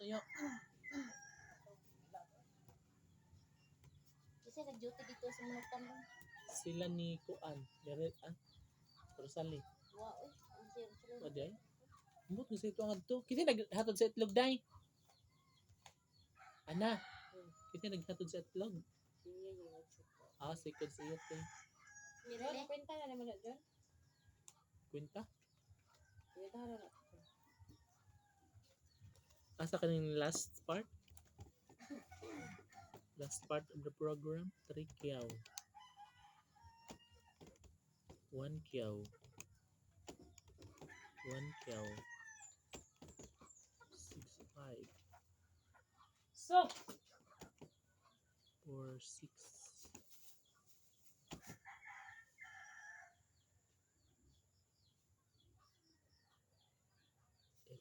tuyo. Kasi nag-duty dito sa Manukan. Sila ni Kuan. Dire, ah? Rosali. Wow, eh. Ang sir, sir. O di ay? Ambot sa ito ang adto. Kasi naghatod sa itlog, day. Ana. Kasi naghatod sa itlog. Ko. Ah, second sa iyo, te. Mirale. Kwenta na naman na dyan. Kwenta? Kwenta na na. Asa ka ng last part? Last part of the program? 3 kyaw. 1 kyaw. 1 kyaw. 6 5 So, 4 6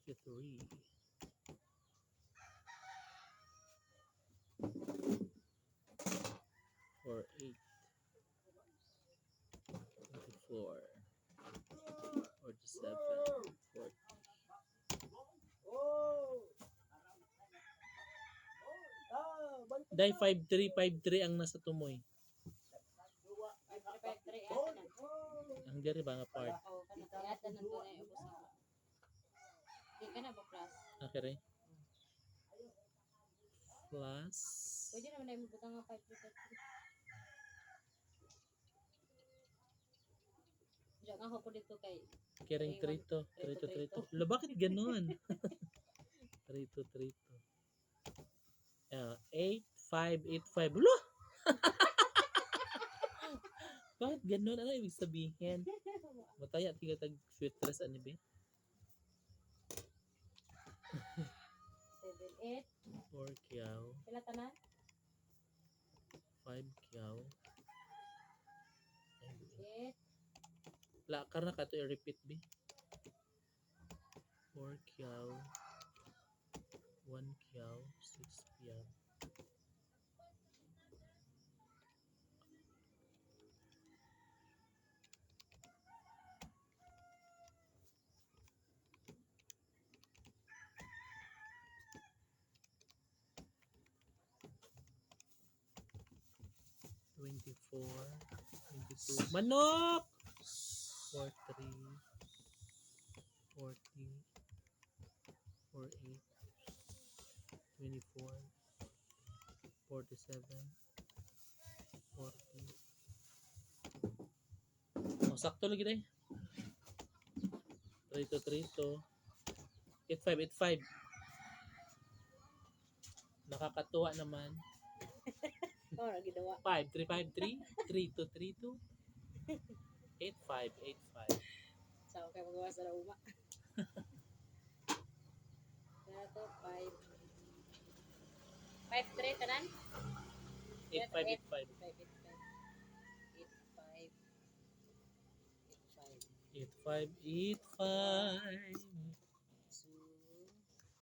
83 4 8 24 47 40 Dai 5353 ang nasa tumoy. 553 ata na. Ang diri ba nga part? Oo, na ba class? Akire. Plus Pwede naman na yung butang nga 553. Diyan ako po dito kay kiring trito, Trito, trito, trito. trito. Lo bakit ganun? trito, trito. Ah, 8585. Lo! bakit ganun? Ano ibig sabihin? Mataya tiga tag sweatress ano ba? 7, 8. 4 kyaw, Pila tanan? 5 kyaw. 8. La, karna ka to i-repeat bi. 4 kyaw. 1 kyaw. 6 kyaw. Twenty-four, twenty-two. Manok! 43 40 48 24 47 40 Oh, sakto lagi day. Trito, trito. 8585. Nakakatuwa naman. Oh, naginawa. 5, 3, 5, 3, 3, 2, 3, 2, 8, 5, 8, 5. Sa ako kayo magawa sa lauma. Kaya to, 5. 5, 3, tanan? 8, 5, 8, 5.